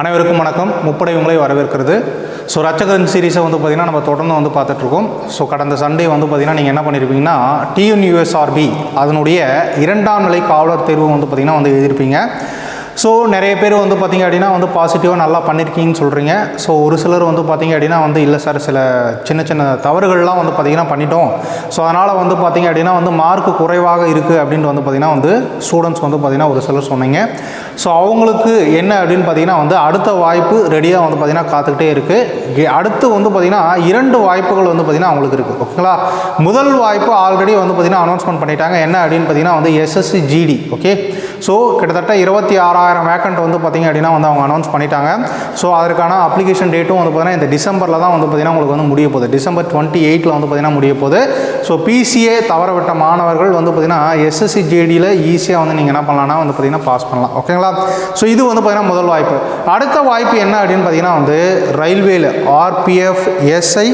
அனைவருக்கும் வணக்கம். முப்படை உங்களை வரவேற்கிறது. ஸோ ரச்சகரன் சீரிஸை வந்து பார்த்திங்கன்னா நம்ம தொடர்ந்து வந்து பார்த்துட்ருக்கோம். ஸோ கடந்த சண்டே வந்து பார்த்திங்கன்னா நீங்கள் என்ன பண்ணியிருப்பீங்கன்னா டிஎன்யூஎஸ்ஆர்பி அதனுடைய இரண்டாம் நிலை காவலர் தேர்வு வந்து பார்த்திங்கன்னா வந்து எழுதியிருப்பீங்க. ஸோ நிறைய பேர் வந்து பார்த்திங்க அப்படின்னா வந்து பாசிட்டிவாக நல்லா பண்ணியிருக்கீங்கன்னு சொல்கிறீங்க ஸோ ஒரு சிலர் வந்து பார்த்திங்க அப்படின்னா வந்து இல்லை சார் சில சின்ன சின்ன தவறுகள்லாம் வந்து பார்த்திங்கன்னா பண்ணிட்டோம். ஸோ அதனால் வந்து பார்த்திங்க அப்படின்னா வந்து மார்க் குறைவாக இருக்குது அப்படின்ட்டு வந்து பார்த்திங்கன்னா வந்து ஸ்டூடெண்ட்ஸ் வந்து பார்த்திங்கன்னா ஒரு சிலர் சொன்னீங்க. ஸோ அவங்களுக்கு என்ன அப்படின்னு பார்த்தீங்கன்னா வந்து அடுத்த வாய்ப்பு ரெடியாக வந்து பார்த்திங்கன்னா காத்துக்கிட்டே இருக்குது அடுத்து வந்து பார்த்திங்கன்னா இரண்டு வாய்ப்புகள் வந்து பார்த்திங்கன்னா அவங்களுக்கு இருக்குது ஓகேங்களா முதல் வாய்ப்பு ஆல்ரெடி வந்து பார்த்திங்கன்னா அனௌன்ஸ்மெண்ட் பண்ணிட்டாங்க. என்ன அப்படின்னு பார்த்தீங்கன்னா வந்து எஸ்எஸ்சி ஜிடி ஓகே ஸோ கிட்டத்தட்ட இருபத்தி ஆறாயிரம் வேக்கண்ட் வந்து பார்த்திங்க அப்படின்னா வந்து அவங்க அனௌன்ஸ் பண்ணிட்டாங்க. ஸோ அதற்கான அப்ளிகேஷன் டேட்டும் வந்து பார்த்திங்கன்னா இந்த டிசம்பரில் தான் வந்து பார்த்திங்கன்னா உங்களுக்கு வந்து முடிய போகுது. டிசம்பர் டுவெண்ட்டி எயிட்டில் வந்து பார்த்திங்கன்னா முடிய போகுது. ஸோ பிசிஏ தவறவிட்ட மாணவர்கள் வந்து பார்த்திங்கன்னா எஸ்எஸ்சி ஜேடியில் ஈஸியாக வந்து நீங்கள் என்ன பண்ணலாம்னா வந்து பார்த்திங்கன்னா பாஸ் பண்ணலாம். ஓகேங்களா? ஸோ இது வந்து பார்த்திங்கன்னா முதல் வாய்ப்பு. அடுத்த வாய்ப்பு என்ன அப்படின்னு பார்த்தீங்கன்னா வந்து ரயில்வேல ஆர்பிஎஃப் எஸ்ஐ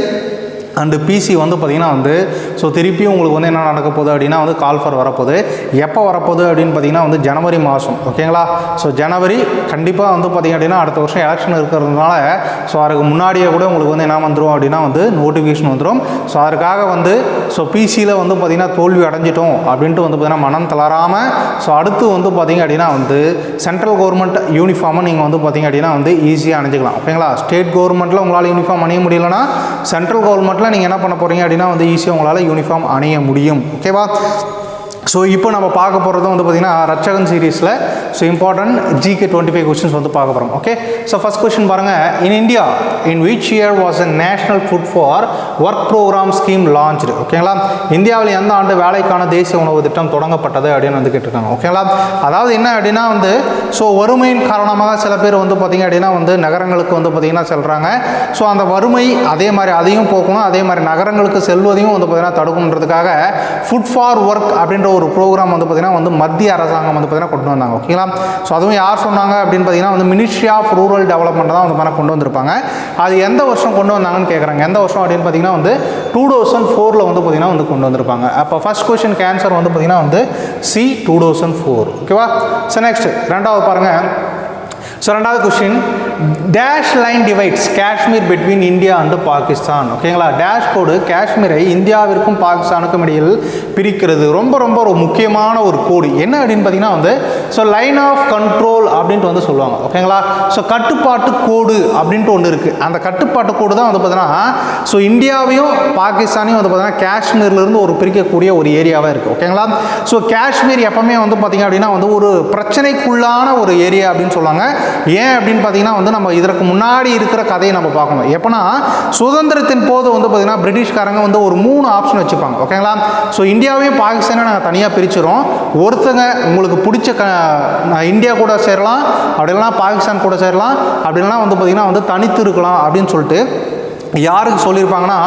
அண்டு பிசி வந்து பார்த்திங்கன்னா வந்து ஸோ திருப்பியும் உங்களுக்கு வந்து என்ன நடக்க போகுது அப்படின்னா வந்து கால் ஃபார் வரப்போகுது. எப்போ வரப்போகுது அப்படின்னு பார்த்தீங்கன்னா வந்து ஜனவரி மாதம் ஓகேங்களா ஸோ ஜனவரி கண்டிப்பாக வந்து பார்த்திங்க அப்படின்னா அடுத்த வருஷம் எலெக்ஷன் இருக்கிறதுனால ஸோ அதுக்கு முன்னாடியே கூட உங்களுக்கு வந்து என்ன வந்துடும் அப்படின்னா வந்து நோட்டிஃபிகேஷன் வந்துடும் ஸோ அதுக்காக வந்து ஸோ பிசியில் வந்து பார்த்திங்கன்னா தோல்வி அடைஞ்சிட்டோம் அப்படின்ட்டு வந்து பார்த்திங்கன்னா மனம் தளராமல் ஸோ அடுத்து வந்து பார்த்திங்க அப்படின்னா வந்து சென்ட்ரல் கவர்மெண்ட் யூனிஃபார்மை நீங்கள் வந்து பார்த்திங்க அப்படின்னா வந்து ஈஸியாக அணிஞ்சிக்கலாம் ஓகேங்களா ஸ்டேட் கவர்மெண்ட்டில் உங்களால் யூனிஃபார்ம் அணிய முடியலன்னா சென்ட்ரல் கவர்மெண்ட்டில் நீங்கள் என்ன பண்ண போகிறீங்க அப்படின்னா வந்து ஈஸியாக உங்களால் யூனிஃபார்ம் அணிய முடியும். ஓகேவா ஸோ இப்போ நம்ம பார்க்க போகிறது வந்து பார்த்திங்கன்னா ரச்சகன் சீரீஸில் so important GK twenty five questions வந்து பார்க்க போகிறோம் ஓகே ஸோ ஃபஸ்ட் கொஸ்டின் பாருங்கள் in India in which year was a national food for work program scheme launch ஓகேங்களா இந்தியாவில் எந்த ஆண்டு வேலைக்கான தேசிய உணவு திட்டம் தொடங்கப்பட்டது அப்படின்னு வந்து கேட்டிருக்காங்க. ஓகேங்களா அதாவது என்ன அப்படின்னா வந்து ஸோ வறுமையின் காரணமாக சில பேர் வந்து பார்த்திங்க அப்படின்னா வந்து நகரங்களுக்கு வந்து பார்த்திங்கன்னா செல்கிறாங்க ஸோ அந்த வறுமை அதே மாதிரி அதையும் போக்கணும். அதே மாதிரி நகரங்களுக்கு செல்வதையும் வந்து பார்த்திங்கன்னா தடுக்கணுன்றதுக்காக ஃபுட் ஃபார் ஒர்க் அப்படின்ற ஒரு ப்ரோக்ராம் வந்து பார்த்திங்கன்னா வந்து மத்திய அரசாங்கம் வந்து பார்த்திங்கன்னா கொண்டு வந்தாங்க ஓகேங்களா ஸோ அதுவும் யார் சொன்னாங்க அப்படின்னு பார்த்தீங்கன்னா வந்து மினிஸ்ட்ரி ஆஃப் ரூரல் டெவலப்மெண்ட் தான் வந்து பார்த்தீங்கன்னா கொண்டு வந்திருப்பாங்க. அது எந்த வருஷம் கொண்டு வந்தாங்கன்னு கேட்குறாங்க எந்த வருஷம் அப்படின்னு பார்த்தீங்கன்னா வந்து டூ தௌசண்ட் ஃபோரில் வந்து பார்த்திங்கன்னா வந்து கொண்டு வந்திருப்பாங்க. அப்போ ஃபஸ்ட் கொஸ்டின் கேன்சர் வந்து பார்த்திங்கன்னா வந்து சி டூ தௌசண்ட் ஃபோர் ஓகேவா ஸோ நெக்ஸ்ட் ரெண்டாவது பாருங்கள் ஸோ ரெண்டாவது question dash line divides Kashmir between India and Pakistan ஓகேங்களா டேஷ் கோடு காஷ்மீரை இந்தியாவிற்கும் பாகிஸ்தானுக்கும் இடையில் பிரிக்கிறது. ரொம்ப ரொம்ப ஒரு முக்கியமான ஒரு கோடு என்ன அப்படின்னு பார்த்தீங்கன்னா வந்து ஸோ லைன் ஆஃப் கண்ட்ரோல் அப்படின்ட்டு வந்து சொல்லுவாங்க. ஓகேங்களா ஸோ கட்டுப்பாட்டு கோடு அப்படின்ட்டு ஒன்று இருக்குது அந்த கட்டுப்பாட்டு கோடு தான் வந்து பார்த்தீங்கன்னா ஸோ இந்தியாவையும் பாகிஸ்தானையும் வந்து பார்த்தீங்கன்னா காஷ்மீர்லேருந்து ஒரு பிரிக்கக்கூடிய ஒரு ஏரியாவாக இருக்குது ஓகேங்களா ஸோ காஷ்மீர் எப்பவுமே வந்து பார்த்திங்க அப்படின்னா வந்து ஒரு பிரச்சனைக்குள்ளான ஒரு ஏரியா அப்படின்னு சொல்லுவாங்க. ஏன் அப்படின்னு பார்த்தீங்கன்னா வந்து நம்ம இதற்கு முன்னாடி இருக்கிற கதையை நம்ம பார்க்கணும். எப்போனா சுதந்திரத்தின் போது வந்து பார்த்திங்கன்னா பிரிட்டிஷ்காரங்க வந்து ஒரு மூணு ஆப்ஷன் வச்சுப்பாங்க. ஓகேங்களா ஸோ இந்தியாவையும் பாகிஸ்தானையும் நாங்கள் தனியாக பிரிச்சிடும் ஒருத்தங்க உங்களுக்கு பிடிச்ச க நான் இந்தியா கூட சேரலாம் அப்படி இல்லைனா பாகிஸ்தான் கூட சேரலாம் அப்படி இல்லைனா வந்து பார்த்திங்கன்னா வந்து தனித்து இருக்கலாம் அப்படின்னு சொல்லிட்டு யாருக்கு சொல்லியிருப்பாங்கன்னா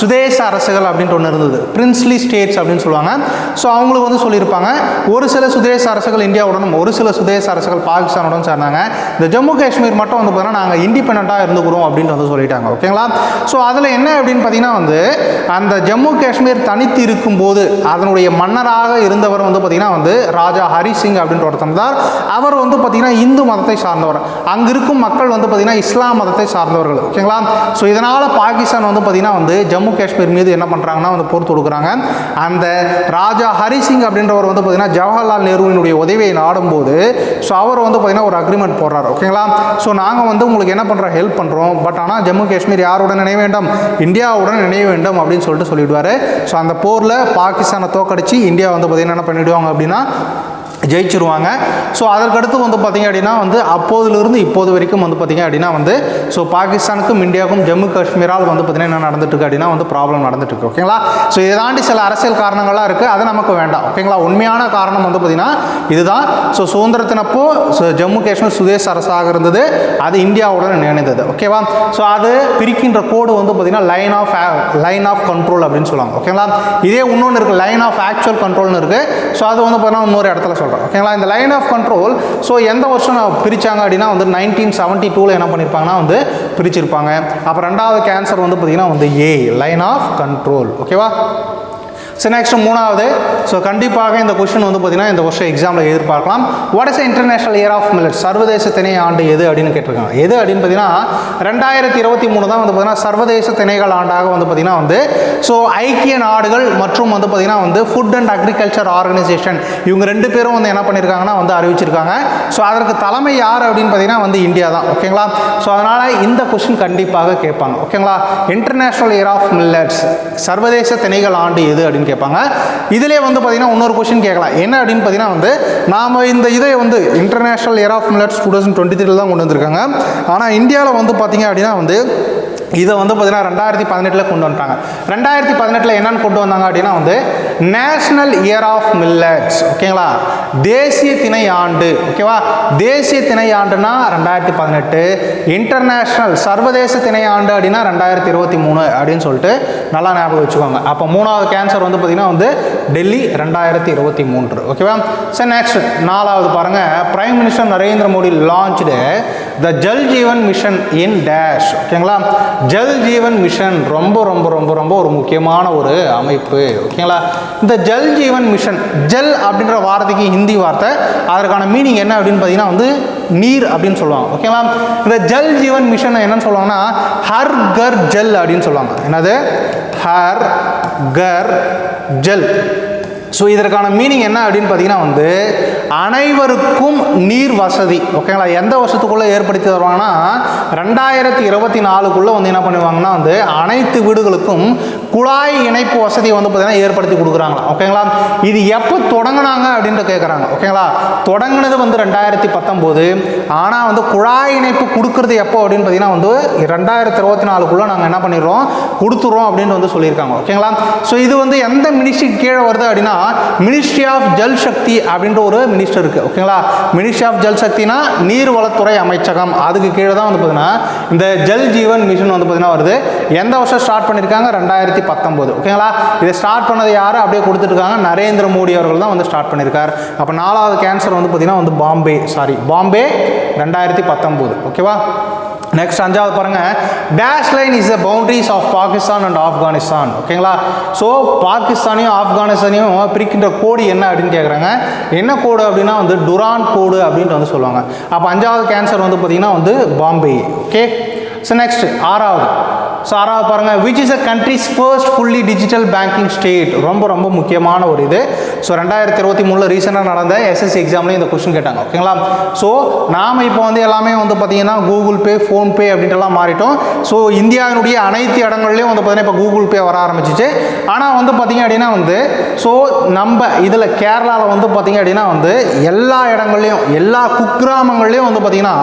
சுதேச அரசுகள் அப்படின்ட்டு ஒன்று இருந்தது. பிரின்ஸ்லி ஸ்டேட்ஸ் அப்படின்னு சொல்லுவாங்க. ஸோ அவங்களுக்கு வந்து சொல்லியிருப்பாங்க ஒரு சில சுதேச அரசுகள் இந்தியாவுடனும் ஒரு சில சுதேச அரசுகள் பாகிஸ்தானுடன் சேர்ந்தாங்க. இந்த ஜம்மு காஷ்மீர் மட்டும் வந்து பார்த்தீங்கன்னா நாங்கள் இண்டிபெண்ட்டாக இருந்துக்கிறோம் அப்படின்ட்டு வந்து சொல்லிட்டாங்க. ஓகேங்களா? ஸோ அதில் என்ன அப்படின்னு பார்த்தீங்கன்னா வந்து அந்த ஜம்மு காஷ்மீர் தனித்து இருக்கும்போது அதனுடைய மன்னராக இருந்தவர் வந்து பார்த்திங்கன்னா வந்து ராஜா ஹரி சிங் அப்படின்ற ஒருத்தர் தான் அவர் வந்து பார்த்திங்கன்னா இந்து மதத்தை சார்ந்தவர். அங்கே இருக்கும் மக்கள் வந்து பார்த்திங்கன்னா இஸ்லாம் மதத்தை சார்ந்தவர்கள். ஓகேங்களா? ஸோ இதனால் பாகிஸ்தான் வந்து பார்த்திங்கன்னா வந்து ஜம்மு காஷ்மீர் மீது என்ன பண்ணுறாங்கன்னா வந்து போர் தொடுக்கிறாங்க. அந்த ராஜா ஹரி சிங் அப்படின்றவர் வந்து பார்த்திங்கன்னா ஜவஹர்லால் நேருவினுடைய உதவியை நாடும்போது ஸோ அவர் வந்து பார்த்திங்கன்னா ஒரு அக்ரிமெண்ட் போடுறாரு. ஓகேங்களா ஸோ நாங்கள் வந்து உங்களுக்கு என்ன பண்ணுறோம் ஹெல்ப் பண்ணுறோம் பட் ஆனால் ஜம்மு காஷ்மீர் யாருடன் நினைய வேண்டும்? இந்தியாவுடன் நினைய வேண்டும் அப்படின்னு சொல்லிட்டு சொல்லிவிடுவார் ஸோ அந்த போரில் பாகிஸ்தானை தோக்கடிச்சு இந்தியா வந்து பார்த்திங்கன்னா என்ன பண்ணிவிடுவாங்க அப்படின்னா ஜெயிச்சிருவாங்க. ஸோ அதற்கடுத்து வந்து பார்த்திங்க அப்படின்னா வந்து அப்போதிலிருந்து இப்போது வரைக்கும் வந்து பார்த்திங்க அப்படின்னா வந்து ஸோ பாகிஸ்தானுக்கும் இந்தியாவுக்கும் ஜம்மு காஷ்மீரால் வந்து பார்த்திங்கன்னா என்ன நடந்துட்டுருக்கு அப்படின்னா வந்து ப்ராப்ளம் நடந்துட்டுருக்கு. ஓகேங்களா ஸோ இதை தாண்டி சில அரசியல் காரணங்கள்லாம் இருக்குது அது நமக்கு வேண்டாம். ஓகேங்களா உண்மையான காரணம் வந்து பார்த்திங்கன்னா இதுதான். ஸோ சுதந்திரத்தினப்போ ஸோ ஜம்மு காஷ்மீர் சுதேச அரசாக இருந்தது. அது இந்தியாவுடன் இணைந்தது. ஓகேவா ஸோ அது பிரிக்கின்ற கோடு வந்து பார்த்திங்கன்னா line of line of control அப்படின்னு சொல்லுவாங்க. ஓகேங்களா இதே இன்னொன்று இருக்குது லைன் ஆஃப் ஆக்சுவல் கண்ட்ரோல்னு இருக்குது ஸோ அது வந்து பார்த்தீங்கன்னா இன்னொரு இடத்துல சொல்கிறேன் ஓகேங்களா இந்த லைன் ஆஃப் கண்ட்ரோல் ஸோ எந்த வருஷம் நான் பிரித்தாங்க அப்படின்னா வந்து நைன்டீன் செவன்ட்டி டூவில் என்ன பண்ணியிருப்பாங்கன்னா வந்து பிரிச்சிருப்பாங்க. அப்புறம் ரெண்டாவது கேன்சர் வந்து பார்த்திங்கன்னா வந்து ஏ லைன் ஆஃப் கண்ட்ரோல் ஓகேவா ஸோ நெக்ஸ்ட் மூணாவது. ஸோ கண்டிப்பாக இந்த கொஷின் வந்து பார்த்தீங்கன்னா இந்த வருஷம் எக்ஸாமில் எதிர்பார்க்கலாம். What is international year of millet சர்வதேச திணை ஆண்டு எது அப்படின்னு கேட்டிருக்காங்க. எது அப்படின்னு பார்த்தீங்கன்னா ரெண்டாயிரத்தி இருபத்தி மூணு தான் வந்து பார்த்தீங்கன்னா சர்வதேச திணைகள் ஆண்டாக வந்து பார்த்தீங்கன்னா வந்து ஸோ ஐக்கிய நாடுகள் மற்றும் வந்து பார்த்தீங்கன்னா வந்து ஃபுட் அண்ட் அக்ரிகல்ச்சர் ஆர்கனைசேஷன் இவங்க ரெண்டு பேரும் வந்து என்ன பண்ணியிருக்காங்கன்னா வந்து அறிவிச்சிருக்காங்க. ஸோ அதற்கு தலைமை யார் அப்படின்னு பார்த்தீங்கன்னா வந்து இந்தியா தான். ஓகேங்களா ஸோ அதனால் இந்த கொஷின் கண்டிப்பாக கேட்பாங்க. ஓகேங்களா இன்டர்நேஷனல் இயர் ஆஃப் மில்லட்ஸ் சர்வதேச திணைகள் ஆண்டு எது அப்படின்னு கேட்பாங்க. இதிலே வந்து பார்த்தீங்கன்னா இன்னொரு கொஷின் கேட்கலாம். என்ன அப்படின்னு பார்த்தீங்கன்னா வந்து நாம் இந்த இதை வந்து international year of millets two thousand twenty த்ரீல தான் கொண்டு வந்திருக்காங்க. ஆனால் இந்தியாவில் வந்து பார்த்தீங்க அப்படின்னா வந்து இதை வந்து பார்த்தீங்கன்னா ரெண்டாயிரத்தி பதினெட்டில் கொண்டு வந்துட்டாங்க. ரெண்டாயிரத்தி பதினெட்டில் என்னென்னு கொண்டு வந்தாங்க அப்படின்னா வந்து நேஷனல் இயர் ஆஃப் மில்லட்ஸ் ஓகேங்களா? தேசிய திணை ஆண்டு ஓகேவா? தேசிய திணை ஆண்டுனா ரெண்டாயிரத்தி பதினெட்டு இன்டர்நேஷ்னல் சர்வதேச திணை ஆண்டு அப்படின்னா ரெண்டாயிரத்தி இருபத்தி மூணு அப்படின்னு சொல்லிட்டு நல்லா ஞாபகம் வச்சுக்கோங்க. அப்போ மூணாவது கேன்சர் வந்து பார்த்தீங்கன்னா வந்து டெல்லி ரெண்டாயிரத்தி இருபத்தி மூன்று ஓகேவா? சரி நெக்ஸ்ட் நாலாவது பாருங்கள் prime minister Narendra Modi launch the Jal Jeevan mission in dash ஓகேங்களா ஜல் ஜீவன் மிஷன் ரொம்ப ரொம்ப ரொம்ப ரொம்ப ஒரு முக்கியமான ஒரு அமைப்பு. ஓகேங்களா இந்த ஜல் ஜீவன் மிஷன் ஜல் அப்படின்ற வார்த்தைக்கு ஹிந்தி வார்த்தை அதற்கான மீனிங் என்ன அப்படின்னு பார்த்தீங்கன்னா வந்து நீர் அப்படின்னு சொல்லுவாங்க. ஓகேங்களா இந்த ஜல் ஜீவன் மிஷன் என்னன்னு சொல்லுவாங்கன்னா ஹர் கர் ஜல் அப்படின்னு சொல்லுவாங்க. என்னது? ஹர் கர் ஜல் ஸோ இதற்கான மீனிங் என்ன அப்படின்னு பார்த்தீங்கன்னா வந்து அனைவருக்கும் நீர் வசதி. ஓகேங்களா எந்த வருஷத்துக்குள்ளே ஏற்படுத்தி தருவாங்கன்னா ரெண்டாயிரத்தி இருபத்தி நாலுக்குள்ளே வந்து என்ன பண்ணுவாங்கன்னா வந்து அனைத்து வீடுகளுக்கும் குழாய் இணைப்பு வசதி வந்து பார்த்திங்கன்னா ஏற்படுத்தி கொடுக்குறாங்களா? ஓகேங்களா இது எப்போ தொடங்கினாங்க அப்படின்ட்டு கேட்குறாங்க ஓகேங்களா தொடங்கினது வந்து ரெண்டாயிரத்தி பத்தொம்போது ஆனால் வந்து குழாய் இணைப்பு கொடுக்குறது எப்போ அப்படின்னு பார்த்தீங்கன்னா வந்து ரெண்டாயிரத்தி இருபத்தி நாலுக்குள்ளே நாங்கள் என்ன பண்ணிடுறோம்? கொடுத்துறோம் அப்படின்னு வந்து சொல்லியிருக்காங்க. ஓகேங்களா ஸோ இது வந்து எந்த மினிஸ்ட்ரி கீழே வருது அப்படின்னா மினிஸ்ட்ரி ஆஃப் ஜல் சக்தி அப்படின்ற ஒரு மினிஸ்டர் இருக்குது ஓகேங்களா மினிஸ்ட்ரி ஆஃப் ஜல் சக்தினா நீர்வளத்துறை அமைச்சகம். அதுக்கு கீழே தான் வந்து பார்த்தீங்கன்னா இந்த ஜல் ஜீவன் மிஷன் வந்து பார்த்தீங்கன்னா வருது. எந்த வருஷம் ஸ்டார்ட் பண்ணியிருக்காங்க ரெண்டாயிரத்தி பத்தொம்போது. ஓகேங்களா இதை ஸ்டார்ட் பண்ணது யார்? அப்படியே கொடுத்துருக்காங்க நரேந்திர மோடி அவர்கள் தான் வந்து ஸ்டார்ட் பண்ணியிருக்கார் அப்போ நாலாவது கேன்சர் வந்து பார்த்தீங்கன்னா வந்து பாம்பே சாரி பாம்பே ரெண்டாயிரத்தி பத்தொம்போது. ஓகேவா நெக்ஸ்ட் அஞ்சாவது பாருங்க. Dash line is the boundaries of Pakistan and Afghanistan ஓகேங்களா ஸோ பாகிஸ்தானையும் ஆப்கானிஸ்தானையும் பிரிக்கின்ற கோடு என்ன அப்படின்னு கேட்குறாங்க என்ன கோடு அப்படின்னா வந்து டுரான் கோடு அப்படின்ட்டு வந்து சொல்லுவாங்க. அப்போ அஞ்சாவது கேன்சர் வந்து பார்த்தீங்கன்னா வந்து பாம்பே ஓகே ஸோ நெக்ஸ்ட் ஆறாவது. ஸோ ஆறாவது பாருங்கள் which is a countries first fully digital banking state ரொம்ப ரொம்ப முக்கியமான ஒரு இது. ஸோ ரெண்டாயிரத்தி இருபத்தி மூணில் ரீசெண்டாக நடந்த எஸ்எஸ்சி எக்ஸாம்லேயும் இந்த கொஸ்டின் கேட்டாங்க ஓகேங்களா ஸோ நாம் இப்போ வந்து எல்லாமே வந்து பார்த்திங்கன்னா கூகுள் பே ஃபோன்பே அப்படின்ட்டுலாம் மாறிட்டோம். ஸோ இந்தியாவினுடைய அனைத்து இடங்கள்லையும் வந்து பார்த்தீங்கன்னா இப்போ கூகுள் பே வர ஆரம்பிச்சிச்சு. ஆனால் வந்து பார்த்தீங்க அப்படின்னா வந்து ஸோ நம்ம இதில் கேரளாவில் வந்து பார்த்தீங்க அப்படின்னா வந்து எல்லா இடங்கள்லையும் எல்லா குக்கிராமங்கள்லையும் வந்து பார்த்தீங்கன்னா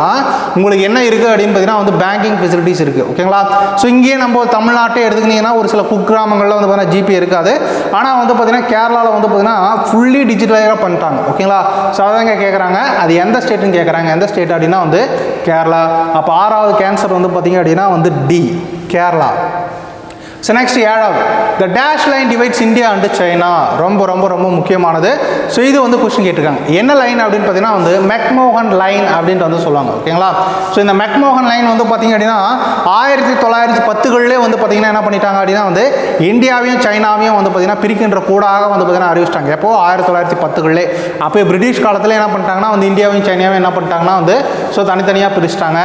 உங்களுக்கு என்ன இருக்குது அப்படின்னு பார்த்தீங்கன்னா வந்து பேங்கிங் ஃபெசிலிட்டிஸ் இருக்குது ஓகேங்களா ஸோ இங்கே நம்ம தமிழ்நாட்டை எடுத்துக்கிட்டிங்கன்னா ஒரு சில குக்கிராமங்களில் வந்து பார்த்தீங்கன்னா ஜிபே இருக்காது. ஆனால் வந்து பார்த்தீங்கன்னா கேரளாவில் வந்து பார்த்தீங்கன்னா ஃபுல்லி டிஜிட்டலாக பண்ணிட்டாங்க. ஓகேங்களா? ஸோ கேட்குறாங்க அது எந்த ஸ்டேட்டுன்னு கேட்குறாங்க எந்த ஸ்டேட் அப்படின்னா வந்து கேரளா. அப்போ ஆறாவது கேன்சர் வந்து பார்த்தீங்க அப்படின்னா வந்து டி கேரளா. ஸோ நெக்ஸ்ட் ஏழாவது the dash line divides India and China ரொம்ப ரொம்ப ரொம்ப முக்கியமானது. ஸோ இது வந்து கொஸ்டின் கேட்டிருக்காங்க. என்ன லைன் அப்படின்னு பார்த்தீங்கன்னா வந்து மெக்மோகன் லைன் அப்படின்ட்டு வந்து சொல்லுவாங்க. ஓகேங்களா ஸோ இந்த மெக்மோகன் லைன் வந்து பார்த்தீங்க அப்படின்னா ஆயிரத்தி தொள்ளாயிரத்தி பத்துகளிலே வந்து பார்த்தீங்கன்னா என்ன பண்ணிட்டாங்க அப்படின்னா வந்து இந்தியாவையும் சைனாவையும் வந்து பார்த்தீங்கன்னா பிரிக்கின்ற கூடாக வந்து பார்த்தீங்கன்னா அறிவிச்சிட்டாங்க. எப்போ? ஆயிரத்தி தொள்ளாயிரத்தி பத்துகளிலே அப்போ பிரிட்டிஷ் காலத்தில் என்ன பண்ணிட்டாங்கன்னா வந்து இந்தியாவையும் சைனாவையும் என்ன பண்ணிட்டாங்கன்னா வந்து ஸோ தனித்தனியாக பிரிச்சிட்டாங்க.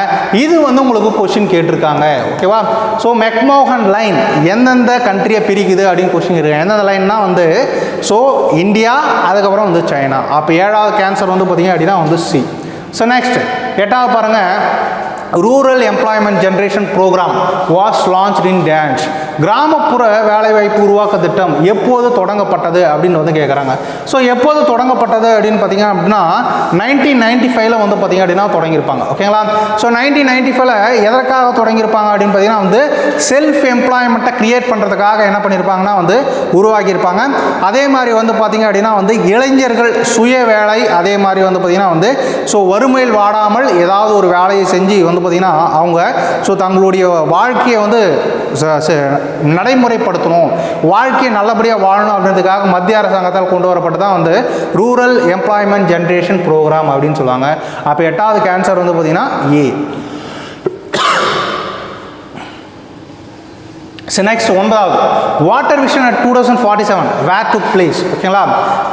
இது வந்து உங்களுக்கு கொஸ்டின் கேட்டிருக்காங்க. ஓகேவா ஸோ மெக்மோகன் லைன் எந்தெந்த கண்ட்ரியை பிரிக்குது அப்படின்னு கொஸ்டின் இருக்கு எந்தெந்த லைன்னா வந்து ஸோ இந்தியா அதுக்கப்புறம் வந்து சைனா அப்போ ஏழாவது கேன்சர் வந்து பார்த்தீங்க அப்படின்னா வந்து சி ஸோ நெக்ஸ்ட் எட்டாவது பாருங்கள் rural employment generation program was launch in dance கிராமப்புற வேலைவாய்ப்பு உருவாக்க திட்டம் எப்போது தொடங்கப்பட்டது அப்படின்னு வந்து கேட்குறாங்க ஸோ எப்போது தொடங்கப்பட்டது அப்படின்னு பார்த்தீங்க அப்படின்னா நைன்டீன் நைன்டி ஃபைவ்ல வந்து பார்த்தீங்க அப்படின்னா தொடங்கியிருப்பாங்க. ஓகேங்களா ஸோ நைன்டீன் நைன்டி ஃபைவ்ல எதற்காக தொடங்கியிருப்பாங்க அப்படின்னு பார்த்தீங்கன்னா வந்து செல்ஃப் எம்ப்ளாய்மெண்ட்டை கிரியேட் பண்ணுறதுக்காக என்ன பண்ணியிருப்பாங்கன்னா வந்து உருவாக்கியிருப்பாங்க. அதே மாதிரி வந்து பார்த்தீங்க அப்படின்னா வந்து இளைஞர்கள் சுய வேலை அதே மாதிரி வந்து பார்த்தீங்கன்னா வந்து ஸோ வறுமையில் வாடாமல் ஏதாவது ஒரு வேலையை செஞ்சு வந்து பார்த்தீங்கன்னா அவங்க ஸோ தங்களுடைய வாழ்க்கையை வந்து நடைமுறைப்படுத்தணும். வாழ்க்கையை நல்லபடியாக வாழணும் அப்படின்றதுக்காக மத்திய அரசாங்கத்தால் கொண்டு வரப்பட்டு தான் வந்து ரூரல் எம்ப்ளாய்மெண்ட் ஜென்ரேஷன் ப்ரோக்ராம் அப்படின்னு சொல்லுவாங்க. அப்போ எட்டாவது கேன்சர் வந்து பார்த்தீங்கன்னா ஏ ஸோ நெக்ஸ்ட் ஒன்பதாவது. Water vision at two thousand forty seven where to place ஓகேங்களா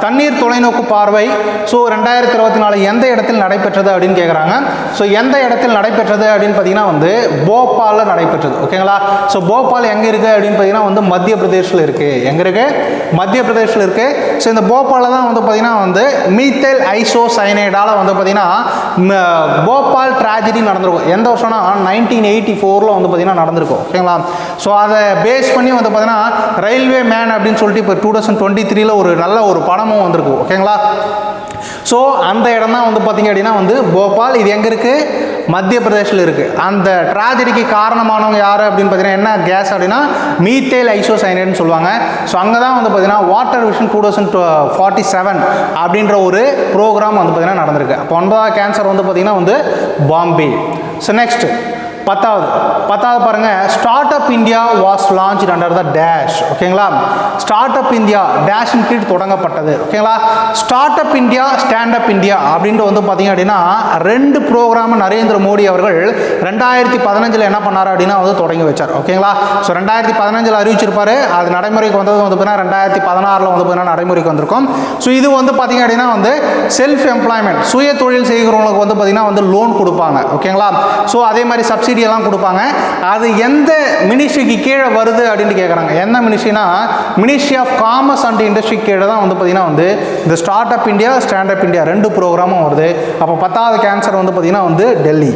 தண்ணீர் தொலைநோக்கு பார்வை. ஸோ ரெண்டாயிரத்தி இருபத்தி நாலு எந்த இடத்தில் நடைபெற்றது அப்படின்னு கேட்குறாங்க ஸோ எந்த இடத்தில் நடைபெற்றது அப்படின்னு பார்த்தீங்கன்னா வந்து போபாலில் நடைபெற்றது. ஓகேங்களா ஸோ போபால் எங்கே இருக்குது அப்படின்னு பார்த்தீங்கன்னா வந்து மத்திய பிரதேஷில் இருக்குது எங்கே இருக்குது மத்திய பிரதேஷில் இருக்குது ஸோ இந்த போபாலில் தான் வந்து பார்த்தீங்கன்னா வந்து மீத்தேல் ஐசோ சைனைடால் வந்து பார்த்தீங்கன்னா போபால் ட்ராஜடி நடந்திருக்கும். எந்த வருஷம்னா நைன்டீன் எயிட்டி ஃபோரில் வந்து பார்த்திங்கன்னா நடந்திருக்கும். ஓகேங்களா ஸோ அதை பேஸ் பண்ணி வந்து பார்த்திங்கன்னா ரயில்வே மேன் அப்படின்னு சொல்லிட்டு இப்போ டூ தௌசண்ட் டுவெண்ட்டி த்ரீல ஒரு நல்ல ஒரு படமும் வந்திருக்கு. ஓகேங்களா? ஸோ அந்த இடம் தான் வந்து பார்த்திங்க அப்படின்னா வந்து போபால். இது எங்கே இருக்குது மத்திய பிரதேஷில் இருக்குது அந்த ட்ராஜடிக்கு காரணமானவங்க யார் அப்படின்னு பார்த்தீங்கன்னா என்ன கேஸ் அப்படின்னா மீத்தேல் ஐசோசைனேட்னு சொல்லுவாங்க. ஸோ அங்கே தான் வந்து பார்த்தீங்கன்னா water vision two thousand forty seven அப்படின்ற ஒரு ப்ரோக்ராம் வந்து பார்த்தீங்கன்னா நடந்திருக்கு. அப்போ ஒன்பதாவது கேன்சர் வந்து பார்த்திங்கன்னா வந்து பாம்பே ஸோ நெக்ஸ்ட்டு பத்தாவது பத்தாவது பாருங்க. Start up India was launch under the dash ஓகேங்களா ஸ்டார்ட் அப் இந்தியா டேஷின் கீழ் தொடங்கப்பட்டது. ஓகேங்களா start up India stand up India அப்படின்ட்டு வந்து பார்த்தீங்க அப்படின்னா ரெண்டு ப்ரோக்ராம் நரேந்திர மோடி அவர்கள் ரெண்டாயிரத்தி பதினஞ்சில் என்ன பண்ணார் அப்படின்னா வந்து தொடங்கி வச்சார். ஓகேங்களா ஸோ ரெண்டாயிரத்தி பதினஞ்சில் அறிவிச்சிருப்பார். அது நடைமுறைக்கு வந்தது வந்து பார்த்தீங்கன்னா ரெண்டாயிரத்தி பதினாறில் வந்து பார்த்தீங்கன்னா நடைமுறைக்கு வந்திருக்கும். ஸோ இது வந்து பார்த்தீங்க அப்படின்னா வந்து செல்ஃப் எம்ப்ளாய்மெண்ட் சுய தொழில் செய்கிறவங்களுக்கு வந்து பார்த்தீங்கன்னா வந்து லோன் கொடுப்பாங்க. ஓகேங்களா ஸோ அதே மாதிரி சப்சிடி எல்லாம் கொடுப்பாங்க. அது எந்த மினிஸ்ட்ரிக்கு கீழே வருது அப்படின்னு கேட்குறாங்க என்ன மினிஸ்ட்ரினா ministry of commerce and industry கீழே தான் வந்து பார்த்தீங்கன்னா வந்து இந்த start up India stand up India ரெண்டு ப்ரோக்ராமும் வருது. அப்போ பத்தாவது கேன்சர் வந்து பார்த்தீங்கன்னா வந்து டெல்லி.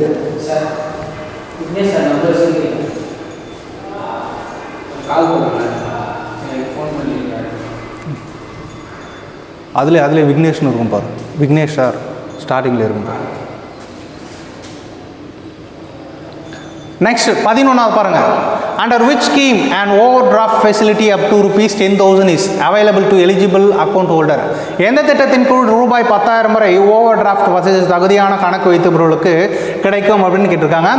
அதில் அதில் விக்னேஷ்னு இருக்கும் பாரு. விக்னேஷ் சார் ஸ்டார்டிங்கில் இருக்கும். பாரு நெக்ஸ்ட் பதினொன்றாவது பாருங்கள் under which scheme and overdraft facility up to rupees ten thousand is available to eligible account holder எந்த திட்டத்தின் கீழ் ரூபாய் பத்தாயிரம் வரை ஓவர் டிராஃப்ட் வசதி தகுதியான கணக்கு வைத்தவர்களுக்கு கிடைக்கும் அப்படின்னு கேட்டிருக்காங்க.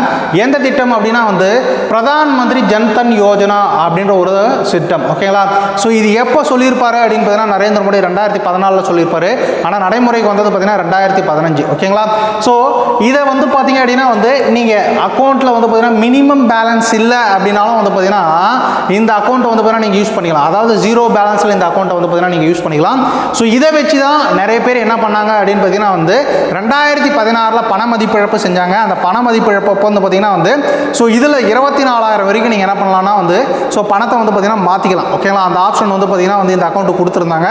எந்த திட்டம் அப்படின்னா வந்து பிரதான் மந்திரி ஜன்தன் யோஜனா அப்படின்ற ஒரு திட்டம். ஓகேங்களா ஸோ இது எப்போ சொல்லியிருப்பாரு அப்படின்னு பார்த்தீங்கன்னா நரேந்திர மோடி ரெண்டாயிரத்தி பதினாலில் சொல்லியிருப்பாரு. ஆனால் நடைமுறைக்கு வந்தது பார்த்தீங்கன்னா ரெண்டாயிரத்தி பதினஞ்சு. ஓகேங்களா ஸோ இதை வந்து பார்த்தீங்க அப்படின்னா வந்து நீங்கள் அக்கௌண்ட்டில் வந்து பார்த்தீங்கன்னா மினிமம் பேலன்ஸ் இல்லை அப்படின்னாலும் வந்து பார்த்தீங்கன்னா இந்த அக்கௌண்ட்டை வந்து பார்த்தீங்கன்னா நீங்கள் யூஸ் பண்ணிக்கலாம். அதாவது ஜீரோ பேலன்ஸில் இந்த அக்கௌண்ட்டை வந்து பார்த்தீங்கன்னா நீங்கள் யூஸ் பண்ணிக்கலாம். ஸோ இதை வச்சு தான் நிறைய பேர் என்ன பண்ணாங்க அப்படின்னு பார்த்தீங்கன்னா வந்து ரெண்டாயிரத்தி பதினாறில் பண மதிப்பிழப்பு செஞ்சாங்க. அந்த பண மதிப்பிழப்பு அப்போ வந்து பார்த்தீங்கன்னா வந்து ஸோ இதில் இருபத்தி நாலாயிரம் வரைக்கும் நீங்கள் என்ன பண்ணலாம்னா வந்து ஸோ பணத்தை வந்து பார்த்தீங்கன்னா மாற்றிக்கலாம் ஓகேங்களா அந்த ஆப்ஷன் வந்து பார்த்தீங்கன்னா வந்து இந்த அக்கௌண்ட்டு கொடுத்துருந்தாங்க.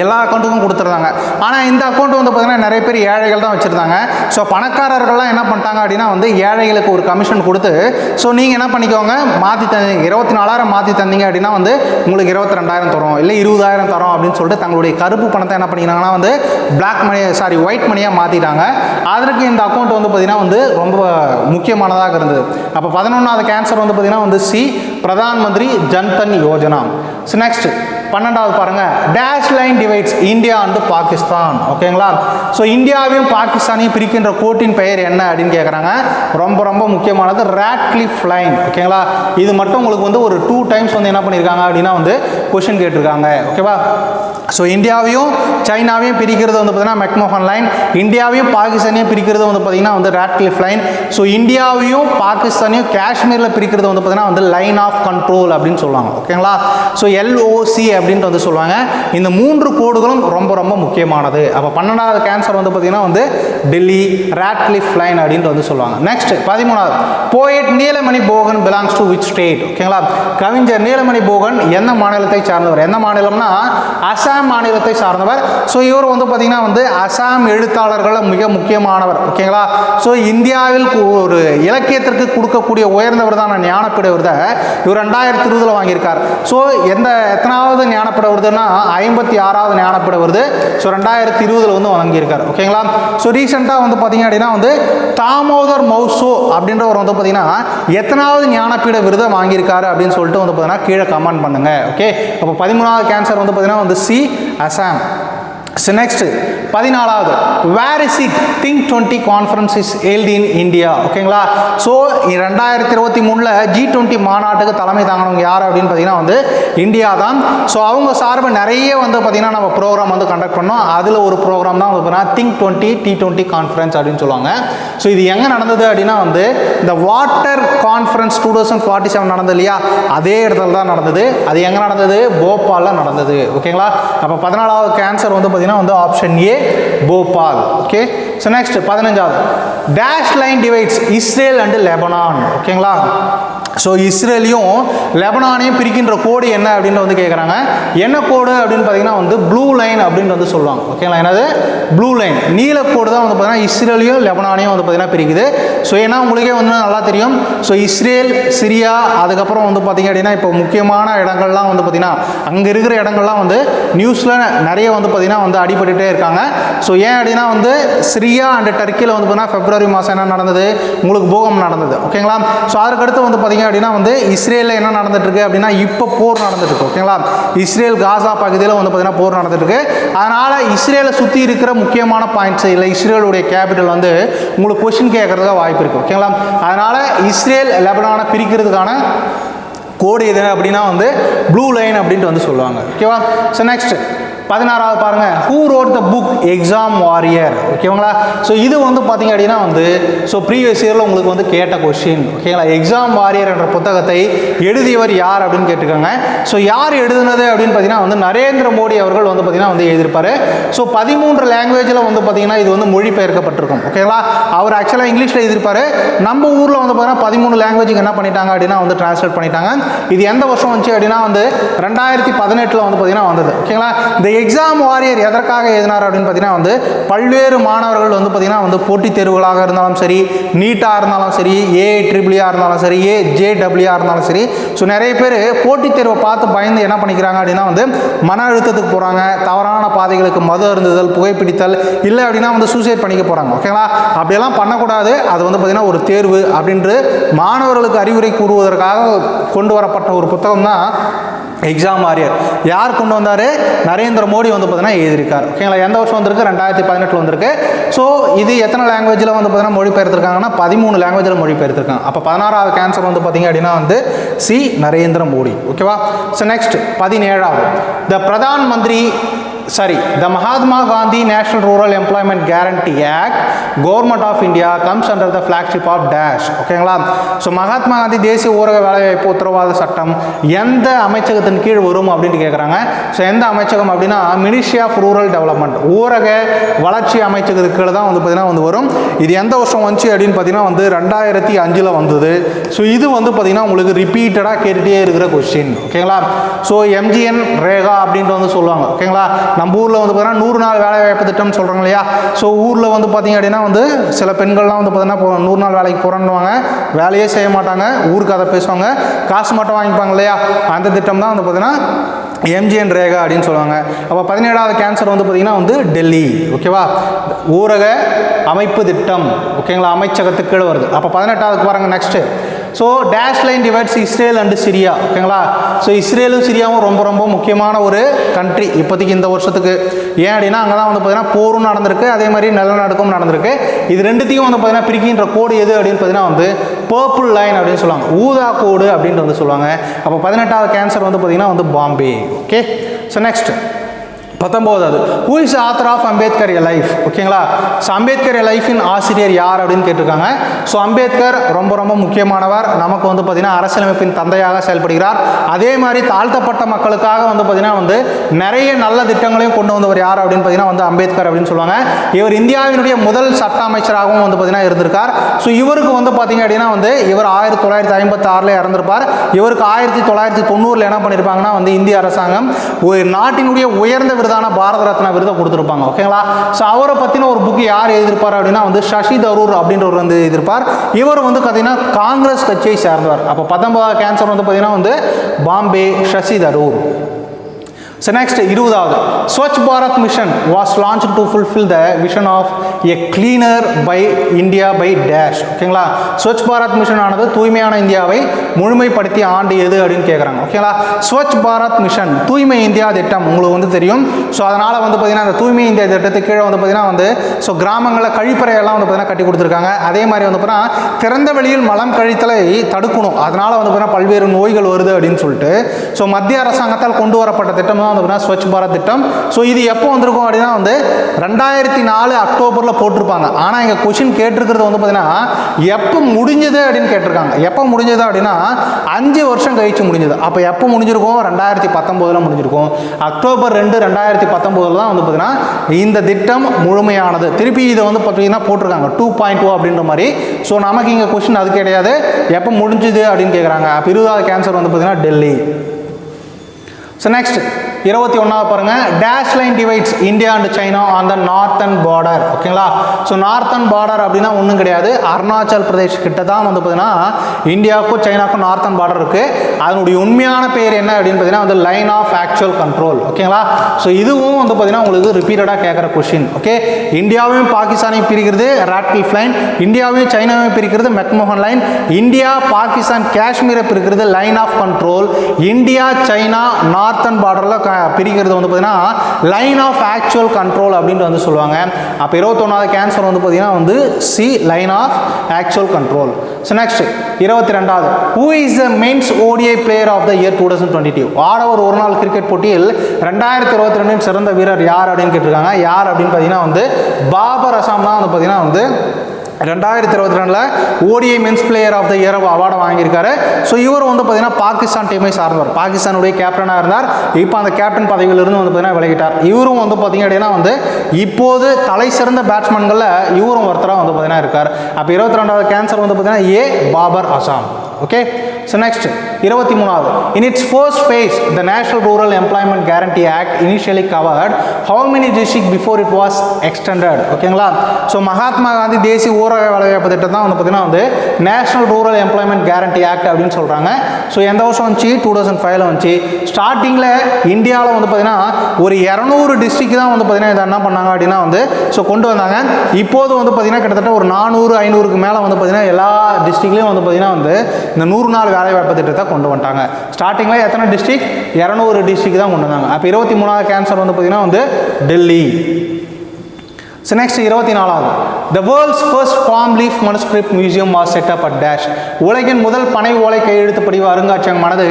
எல்லா அக்கௌண்ட்டுக்கும் கொடுத்துருந்தாங்க ஆனால் இந்த அக்கௌண்ட் வந்து பார்த்திங்கன்னா நிறைய பேர் ஏழைகள் தான் வச்சுருந்தாங்க. ஸோ பணக்காரர்கள்லாம் என்ன பண்ணிட்டாங்க அப்படின்னா வந்து ஏழைகளுக்கு ஒரு கமிஷன் கொடுத்து ஸோ நீங்கள் என்ன பண்ணிக்கோங்க மாற்றி தந்தீங்க இருபத்தி நாலாயிரம் மாற்றி தந்தீங்க அப்படின்னா வந்து உங்களுக்கு இருபத்தி ரெண்டாயிரம் தரோம். இல்லை இருபதாயிரம் தரோம் அப்படின்னு சொல்லிட்டு தங்களுடைய கருப்பு பணத்தை என்ன பண்ணிக்கிறாங்கன்னா வந்து பிளாக் மணி சாரி ஒயிட் மணியாக மாற்றிட்டாங்க அதற்கு இந்த அக்கௌண்ட் வந்து பார்த்திங்கன்னா வந்து ரொம்ப முக்கியமானதாக இருந்தது. அப்போ பதினொன்றாவது கேன்சர் வந்து பார்த்திங்கன்னா வந்து C Pradhan Mantri Jan Dhan Yojana. So next பன்னெண்டாவது பாருங்கள் dash line divides India and Pakistan ஓகேங்களா ஸோ இந்தியாவையும் பாகிஸ்தானையும் பிரிக்கின்ற கோட்டின் பெயர் என்ன அப்படின்னு கேட்குறாங்க ரொம்ப ரொம்ப முக்கியமானது ரேட்லிஃப் லைன் ஓகேங்களா இது மட்டும் உங்களுக்கு வந்து ஒரு டூ டைம்ஸ் வந்து என்ன பண்ணியிருக்காங்க அப்படின்னா வந்து கொஷின் கேட்டிருக்காங்க. ஓகேவா ஸோ இந்தியாவையும் சைனாவையும் பிரிக்கிறது வந்து பார்த்தீங்கன்னா மெக்மோகன் லைன் இந்தியாவையும் பாகிஸ்தானையும் பிரிக்கிறது வந்து பார்த்தீங்கன்னா வந்து ரேட்லிஃப் லைன் ஸோ இந்தியாவையும் பாகிஸ்தானையும் காஷ்மீரில் பிரிக்கிறது வந்து பார்த்தீங்கன்னா வந்து லைன் ஆஃப் கண்ட்ரோல் அப்படின்னு சொல்லுவாங்க. ஓகேங்களா ஸோ எல்ஓசி அப்படின்ட்டு வந்து சொல்லுவாங்க. இந்த மூன்று கோடுகளும் ரொம்ப ரொம்ப முக்கியமானது. அப்போ பன்னெண்டாவது கேன்சர் வந்து பார்த்தீங்கன்னா வந்து டெல்லி ரேட்க்ளிஃப் லைன் அப்படின்ட்டு வந்து சொல்லுவாங்க. நெக்ஸ்ட் பதிமூணாவது. Poet Nilmani Phookan belongs to which state ஓகேங்களா கவிஞர் நீலமணி போகன் எந்த மாநிலத்தை சார்ந்தவர்? எந்த மாநிலம்னா அசாம் மாநிலத்தை சார்ந்தவர். ஸோ இவர் வந்து பார்த்தீங்கன்னா வந்து அசாம் எழுத்தாளர்களில் மிக முக்கியமானவர். ஓகேங்களா? ஸோ இந்தியாவில் ஒரு இலக்கியத்திற்கு கொடுக்கக்கூடிய உயர்ந்தவர் தான் ஞானப்பீட விருதை இவர் ரெண்டாயிரத்தி இருபதில் வாங்கியிருக்கார். ஸோ எந்த எத்தனாவது ஞானப்பீட விருதுன்னா ஐம்பத்தி ஆறாவது ஞானப்பீட விருது ஸோ ரெண்டாயிரத்தி இருபதில் வந்து வாங்கியிருக்கார். ஓகேங்களா? ஸோ ரீசெண்டாக வந்து பார்த்தீங்க அப்படின்னா வந்து தாமோதர் மௌசோ அப்படின்றவர் வந்து பார்த்தீங்கன்னா எத்தனாவது ஞானப்பீட விருதை வாங்கியிருக்காரு அப்படின்னு சொல்லிட்டு வந்து பார்த்தீங்கன்னா கீழே கமெண்ட் பண்ணுங்க. ஓகே? அப்போ பதிமூணாவது கேன்சர் வந்து பார்த்தீங்கன்னா வந்து சி அசாம் ஸோ நெக்ஸ்ட் பதினாலாவது where is it think twenty conference is held in India ஓகேங்களா ஸோ ரெண்டாயிரத்தி இருபத்தி மூணில் ஜி டுவெண்ட்டி மாநாட்டுக்கு தலைமை தாங்கினவங்க யார் அப்படின்னு பார்த்தீங்கன்னா வந்து இந்தியா தான். ஸோ அவங்க சார்பு நிறைய வந்து பார்த்தீங்கன்னா நம்ம ப்ரோக்ராம் வந்து கண்டக்ட் பண்ணோம். அதில் ஒரு ப்ரோக்ராம் தான் வந்து பார்த்தீங்கன்னா think twenty T twenty conference அப்படின்னு சொல்லுவாங்க. ஸோ இது எங்கே நடந்தது அப்படின்னா வந்து இந்த water conference two thousand forty seven நடந்தது இல்லையா? அதே இடத்துல தான் நடந்தது. அது எங்கே நடந்தது? போபாலில் நடந்தது ஓகேங்களா அப்போ பதினாலாவது கேன்சர் வந்து பார்த்தீங்கன்னா வந்து option A Bhopal okay so next பதினஞ்சாவது. Dash line divides Israel and Lebanon ஓகேங்களா ஸோ இஸ்ரேலையும் லெபனானையும் பிரிக்கின்ற கோடு என்ன அப்படின்னு வந்து கேட்குறாங்க என்ன கோடு அப்படின்னு பார்த்தீங்கன்னா வந்து ப்ளூ லைன் அப்படின்னு வந்து சொல்லுவாங்க. ஓகேங்களா என்னது? ப்ளூ லைன் நீல கோடு தான் வந்து பார்த்தீங்கன்னா இஸ்ரேலையும் லெபனானையும் வந்து பார்த்தீங்கன்னா பிரிக்குது. ஸோ ஏன்னா உங்களுக்கே வந்து நல்லா தெரியும். ஸோ இஸ்ரேல் சிரியா அதுக்கப்புறம் வந்து பார்த்தீங்க அப்படின்னா இப்போ முக்கியமான இடங்கள்லாம் வந்து பார்த்தீங்கன்னா அங்கே இருக்கிற இடங்கள்லாம் வந்து நியூஸில் நிறைய வந்து பார்த்தீங்கன்னா வந்து அடிபட்டுட்டே இருக்காங்க. ஸோ ஏன் அப்படின்னா வந்து சிரியா அண்ட் டர்க்கியில் வந்து பார்த்தீங்கன்னா பிப்ரவரி மாதம் என்ன நடந்தது? உங்களுக்கு பூகம் நடந்தது. ஓகேங்களா ஸோ அதுக்கடுத்து வந்து பார்த்தீங்க அப்படின்னா வந்து இஸ்ரேலில் என்ன நடந்துட்டுருக்கு அப்படின்னா இப்போ போர் நடந்துட்டுருக்கு ஓகேங்களா? இஸ்ரேல் காசா பகுதியில் வந்து பார்த்தீங்கன்னா போர் நடந்துட்டுருக்கு. அதனால் இஸ்ரேலை சுற்றி இருக்கிற முக்கியமான பாயிண்ட்ஸ் இல்லை இஸ்ரேலுடைய கேபிட்டல் வந்து உங்களுக்கு கொஷின் கேட்குறதுக்காக வாய்ப்பு இருக்குது ஓகேங்களா? அதனால் இஸ்ரேல் லெபனானை பிரிக்கிறதுக்கான கோடு எது அப்படின்னா வந்து ப்ளூ லைன் அப்படின்ட்டு வந்து சொல்லுவாங்க ஓகேவா? ஸோ நெக்ஸ்ட் பதினாறாவது பாருங்க. Who wrote the book exam warrior ஓகேங்களா ஸோ இது வந்து பார்த்தீங்க அப்படின்னா வந்து ஸோ ப்ரீவியஸ் இயரில் உங்களுக்கு வந்து கேட்ட கொஷின் ஓகேங்களா எக்ஸாம் வாரியர் என்ற புத்தகத்தை எழுதியவர் யார் அப்படின்னு கேட்டிருக்காங்க. ஸோ யார் எழுதுனது அப்படின்னு பார்த்தீங்கன்னா வந்து நரேந்திர மோடி அவர்கள் வந்து பார்த்தீங்கன்னா வந்து எழுதியிருப்பாரு. ஸோ பதிமூன்று லாங்குவேஜில் வந்து பார்த்தீங்கன்னா இது வந்து மொழிபெயர்க்கப்பட்டிருக்கும். ஓகேங்களா அவர் ஆக்சுவலாக இங்கிலீஷில் எழுதியிருப்பாரு. நம்ம ஊரில் வந்து பார்த்தீங்கன்னா பதிமூணு லாங்குவேஜுக்கு என்ன பண்ணிட்டாங்க அப்படின்னா வந்து டிரான்ஸ்லேட் பண்ணிட்டாங்க. இது எந்த வருஷம் வந்துச்சு அப்படின்னா வந்து ரெண்டாயிரத்தி பதினெட்டில் வந்து பார்த்தீங்கன்னா வந்தது. ஓகேங்களா இந்த எக்ஸாம் வாரியர் எதற்காக எழுதினார் அப்படின்னு பார்த்தீங்கன்னா வந்து பல்வேறு மாணவர்கள் வந்து பார்த்திங்கன்னா வந்து போட்டித் தேர்வுகளாக இருந்தாலும் சரி நீட்டாக இருந்தாலும் சரி ஏ ட்ரிபிளியாக e இருந்தாலும் சரி ஏ ஜேடபிள்யூஆர் இருந்தாலும் சரி. ஸோ நிறைய பேர் போட்டித் தேர்வை பார்த்து பயந்து என்ன பண்ணிக்கிறாங்க அப்படின்னா வந்து மன அழுத்தத்துக்கு போகிறாங்க தவறான பாதைகளுக்கு மது அருந்துதல் புகைப்பிடித்தல் இல்லை அப்படின்னா வந்து சூசைட் பண்ணிக்க போகிறாங்க ஓகேங்களா அப்படியெல்லாம் பண்ணக்கூடாது. அது வந்து பார்த்திங்கன்னா ஒரு தேர்வு அப்படின்று மாணவர்களுக்கு அறிவுரை கூறுவதற்காக கொண்டு வரப்பட்ட ஒரு புத்தகம் தான் எக்ஸாம் வாரியர் யார் கொண்டு வந்தார்? நரேந்திர மோடி வந்து பார்த்தீங்கன்னா எழுதியிருக்கார். ஓகேங்களா எந்த வருஷம் வந்திருக்கு? ரெண்டாயிரத்தி பதினெட்டில் வந்திருக்கு. ஸோ இது எத்தனை லாங்குவேஜில் வந்து பார்த்தீங்கன்னா மொழிபெயர்த்திருக்காங்கன்னா பதிமூணு லாங்குவேஜில் மொழிபெயர்த்திருக்காங்க. அப்போ பதினாறாவது கேன்சர் வந்து பார்த்தீங்க அப்படின்னா வந்து சி நரேந்திர மோடி. ஓகேவா ஸோ நெக்ஸ்ட் பதினேழாவது. The Pradhan Mantri sorry the Mahatma Gandhi national rural employment guarantee act government of India comes under the flagship of dash ஓகேங்களா ஸோ மகாத்மா காந்தி தேசிய ஊரக வேலைவாய்ப்பு உத்தரவாத சட்டம் எந்த அமைச்சகத்தின் கீழ் வரும் அப்படின்னு கேட்குறாங்க ஸோ எந்த அமைச்சகம் அப்படின்னா மினிஸ்ட்ரி ஆஃப் ரூரல் டெவலப்மெண்ட் ஊரக வளர்ச்சி அமைச்சகத்துக்கு கீழே தான் வந்து பார்த்தீங்கன்னா வந்து வரும். இது எந்த வருஷம் வந்துச்சு அப்படின்னு பார்த்தீங்கன்னா வந்து ரெண்டாயிரத்தி அஞ்சில் வந்தது. ஸோ இது வந்து பார்த்தீங்கன்னா உங்களுக்கு ரிப்பீட்டடாக கேட்டுகிட்டே இருக்கிற கொஸ்டின் ஓகேங்களா ஸோ எம்ஜிஎன் ரேகா அப்படின்ட்டு வந்து சொல்லுவாங்க. ஓகேங்களா நம்ம ஊரில் வந்து பார்த்தீங்கன்னா நூறு நாள் வேலை வாய்ப்பு திட்டம்னு சொல்கிறாங்க இல்லையா? ஸோ ஊரில் வந்து பார்த்தீங்க அப்படின்னா வந்து சில பெண்கள்லாம் வந்து பார்த்திங்கன்னா நூறு நாள் வேலைக்கு போகிறேன்னுவாங்க வேலையே செய்ய மாட்டாங்க. ஊருக்கு அதை பேசுவாங்க. காசு மட்டும் வாங்கிப்பாங்க இல்லையா? அந்த திட்டம் தான் வந்து பார்த்திங்கன்னா எம்ஜிஎன் ரேகா அப்படின்னு சொல்லுவாங்க. அப்போ பதினேழாவது கேன்சர் வந்து பார்த்தீங்கன்னா வந்து டெல்லி ஓகேவா ஊரக அமைப்பு திட்டம் ஓகேங்களா அமைச்சகத்துக்கு கீழே வருது. அப்போ பதினெட்டாவதுக்கு பாருங்கள் next so dash line divides Israel and Syria ஓகேங்களா? ஸோ இஸ்ரேலும் சிரியாவும் ரொம்ப ரொம்ப முக்கியமான ஒரு கண்ட்ரி இப்போதைக்கு இந்த வருஷத்துக்கு. ஏன் அப்படின்னா அங்கே தான் வந்து பார்த்தீங்கன்னா போரும் நடந்திருக்கு. அதே மாதிரி நிலநடுக்கமும் நடந்திருக்கு. இது ரெண்டுத்தையும் வந்து பார்த்தீங்கன்னா பிரிக்கின்ற கோடு எது அப்படின்னு பார்த்தீங்கன்னா வந்து பர்பிள் லைன் அப்படின்னு சொல்லுவாங்க. ஊதா கோடு அப்படின்ட்டு வந்து சொல்லுவாங்க. அப்போ பதினெட்டாவது கேன்சர் வந்து பார்த்தீங்கன்னா வந்து Bombay. Okay so next பத்தொம்போதாவது who is author of Ambedkar a life ஓகேங்களா ஸோ அம்பேத்கர் எ லைஃபின் ஆசிரியர் யார் அப்படின்னு கேட்டிருக்காங்க. ஸோ அம்பேத்கர் ரொம்ப ரொம்ப முக்கியமானவர். நமக்கு வந்து பார்த்திங்கன்னா அரசியலமைப்பின் தந்தையாக செயல்படுகிறார். அதே மாதிரி தாழ்த்தப்பட்ட மக்களுக்காக வந்து பார்த்திங்கன்னா வந்து நிறைய நல்ல திட்டங்களையும் கொண்டு வந்தவர் யார் அப்படின்னு பார்த்தீங்கன்னா வந்து அம்பேத்கர் அப்படின்னு சொல்லுவாங்க. இவர் இந்தியாவினுடைய முதல் சட்ட அமைச்சராகவும் வந்து பார்த்திங்கன்னா இருந்திருக்கார். ஸோ இவருக்கு வந்து பார்த்திங்க அப்படின்னா வந்து இவர் ஆயிரத்தி தொள்ளாயிரத்தி ஐம்பத்தி ஆறில் இறந்திருப்பார். இவருக்கு ஆயிரத்தி தொள்ளாயிரத்தி தொண்ணூறில் என்ன பண்ணியிருப்பாங்கன்னா வந்து இந்திய அரசாங்கம் ஒரு நாட்டினுடைய உயர்ந்த விருது விருதான பாரத ரத்னா விருதை கொடுத்துருப்பாங்க ஓகேங்களா ஸோ அவரை பற்றின ஒரு புக் யார் எழுதியிருப்பார் அப்படின்னா வந்து சசி தரூர் அப்படின்றவர் வந்து எழுதியிருப்பார். இவர் வந்து பார்த்தீங்கன்னா காங்கிரஸ் கட்சியை சேர்ந்தவர். அப்போ பத்தொன்பதாவது கேன்சர் வந்து பார்த்தீங்கன்னா வந்து பாம்பே சசி தரூர். ஸோ நெக்ஸ்ட் இருபதாவது. Swachh Bharat mission was launch to fulfil the vision of a cleaner by India by dash ஓகேங்களா ஸ்வச் பாரத் மிஷன் ஆனது தூய்மையான இந்தியாவை முழுமைப்படுத்திய ஆண்டு எது அப்படின்னு கேட்குறாங்க ஓகேங்களா ஸ்வச் பாரத் மிஷன் தூய்மை இந்தியா திட்டம் உங்களுக்கு வந்து தெரியும். ஸோ அதனால் வந்து பார்த்தீங்கன்னா அந்த தூய்மை இந்தியா திட்டத்துக்கு கீழே வந்து பார்த்தீங்கன்னா வந்து ஸோ கிராமங்களில் கழிப்பறையெல்லாம் வந்து பார்த்திங்கன்னா கட்டி கொடுத்துருக்காங்க. அதே மாதிரி வந்து பார்த்தீங்கன்னா திறந்த வெளியில் மலம் கழித்தலை தடுக்கணும். அதனால் வந்து பார்த்திங்கன்னா பல்வேறு நோய்கள் வருது அப்படின்னு சொல்லிட்டு ஸோ மத்திய அரசாங்கத்தால் கொண்டு வரப்பட்ட திட்டம் தான் வந்து பார்த்தீங்கன்னா ஸ்வச் பாரத் திட்டம். ஸோ இது எப்போ வந்திருக்கும் அப்படின்னா வந்து ரெண்டாயிரத்தி நாலு அக்டோபரில் போட்டிருப்பாங்க. ஆனால் எங்கள் கொஷின் கேட்டிருக்கிறது வந்து பார்த்தீங்கன்னா எப்போ முடிஞ்சது அப்படின்னு கேட்டிருக்காங்க. எப்போ முடிஞ்சது அப்படின்னா அஞ்சு வருஷம் கழிச்சு முடிஞ்சது. அப்போ எப்போ முடிஞ்சிருக்கும்? ரெண்டாயிரத்தி பத்தொம்போதில் முடிஞ்சிருக்கும். அக்டோபர் ரெண்டு ரெண்டாயிரத்தி பத்தொம்போதில் தான் வந்து பார்த்தீங்கன்னா இந்த திட்டம் முழுமையானது. திருப்பி இதை வந்து பார்த்தீங்கன்னா போட்டிருக்காங்க. டூ பாயிண்ட் டூ அப்படின்ற மாதிரி. ஸோ நமக்கு இங்கே கொஷின் அது கிடையாது. எப்போ முடிஞ்சுது அப்படின்னு கேட்குறாங்க அப்போ இருபதாவது கேன்சர் வந்து பார்த்தீங்கன்னா டெல்லி. ஸோ நெக்ஸ்ட் இருபத்தி ஒன்றாவது பாருங்கள் dash line divides India and China on the northern border ஓகேங்களா? ஸோ நார்த்தன் பார்டர் அப்படின்னா ஒன்றும் கிடையாது. அருணாச்சல் பிரதேஷ் கிட்ட தான் வந்து பார்த்தீங்கன்னா இந்தியாவுக்கும் சைனாக்கும் நார்த்தன் பார்டர் இருக்குது அதனுடைய உண்மையான பேர் என்ன அப்படின்னு பார்த்தீங்கன்னா வந்து லைன் ஆஃப் ஆக்சுவல் கண்ட்ரோல் ஓகேங்களா? ஸோ இதுவும் வந்து பார்த்தீங்கன்னா உங்களுக்கு ரிப்பீட்டடாக கேட்குற கொஷின் ஓகே? இந்தியாவையும் பாகிஸ்தானையும் பிரிக்கிறது ராட்கில்ஃப் லைன் இந்தியாவையும் சைனாவையும் பிரிக்கிறது மெக்மோகன் லைன் இந்தியா பாகிஸ்தான் காஷ்மீரை பிரிக்கிறது line of control India China northern பார்டரில் பிரிக்கிறது வந்து பார்த்தீங்கன்னா லைன் ஆஃப் ஆக்சுவல் கண்ட்ரோல் அப்படின்ட்டு வந்து சொல்லுவாங்க. அப்போ இருபத்தொன்னாவது கேன்சர் வந்து பார்த்தீங்கன்னா வந்து C line of actual control so next இருபத்தி ரெண்டாவது who is the men's ODI player of the year two thousand twenty two ஆடவர் ஒரு நாள் கிரிக்கெட் போட்டியில் ரெண்டாயிரத்தி இருபத்தி ரெண்டின் சிறந்த வீரர் யார் அப்படின்னு கேட்டிருக்காங்க. யார் அப்படின்னு பார்த்தீங்கன்னா வந்து பாபர் அசாம் தான் வந்து பார்த்தீங்கன்னா வந்து ரெண்டாயிரத்தி இருபத்தி ரெண்டில் ODI men's player of the year அவார்டை வாங்கியிருக்காரு. ஸோ இவர் வந்து பார்த்தீங்கன்னா பாகிஸ்தான் டீமை சார்ந்தவர். பாகிஸ்தானுடைய கேப்டனாக இருந்தார். இப்போ அந்த கேப்டன் பதவியிலிருந்து வந்து பார்த்தீங்கன்னா விலகிட்டார். இவரும் வந்து பார்த்தீங்க அப்படின்னா வந்து இப்போது தலை சிறந்த பேட்ஸ்மேன்களில் இவரும் ஒருத்தராக வந்து பார்த்தீங்கன்னா இருக்கார். அப்போ இருபத்தி ரெண்டாவது கேன்சர் வந்து பார்த்தீங்கன்னா A Babar Azam. Okay so next இருபத்தி மூணாவது. In its first phase the national rural employment guarantee act initially covered how many district before it was extended ஓகேங்களா ஸோ மகாத்மா காந்தி தேசிய ஊரக வேலைவாய்ப்பு திட்டம் தான் வந்து பார்த்தீங்கன்னா வந்து national rural employment guarantee act அப்படின்னு சொல்கிறாங்க ஸோ எந்த வருஷம் வந்துச்சு? டூ தௌசண்ட் ஃபைவ்ல வந்துச்சு. ஸ்டார்டிங்கில் இந்தியாவில் வந்து பார்த்தீங்கன்னா ஒரு இரநூறு டிஸ்ட்ரிக்ட் தான் வந்து பார்த்தீங்கன்னா இதை என்ன பண்ணாங்க அப்படின்னா வந்து ஸோ கொண்டு வந்தாங்க. இப்போது வந்து பார்த்தீங்கன்னா கிட்டத்தட்ட ஒரு நானூறு ஐநூறுக்கு மேலே வந்து பார்த்தீங்கன்னா எல்லா டிஸ்ட்ரிக்ட்லேயும் வந்து பார்த்தீங்கன்னா வந்து இந்த நூறு நாள் வேலைவாய்ப்பு திட்டத்தை கொண்டு வந்துட்டாங்க. ஸ்டார்டிங்கில் எத்தனை டிஸ்ட்ரிக்ட் இரநூறு டிஸ்ட்ரிக்ட் தான் கொண்டு வந்தாங்க. அப்போ இருபத்தி மூணாவது கேன்சர் வந்து பார்த்தீங்கன்னா வந்து டெல்லி. ஸோ நெக்ஸ்ட் இருபத்தி நாலாவது the world's first palm leaf manuscript museum was set up at dash உலகின் முதல் பனை ஓலை கையெழுத்து படிவ அருங்காட்சியகமானது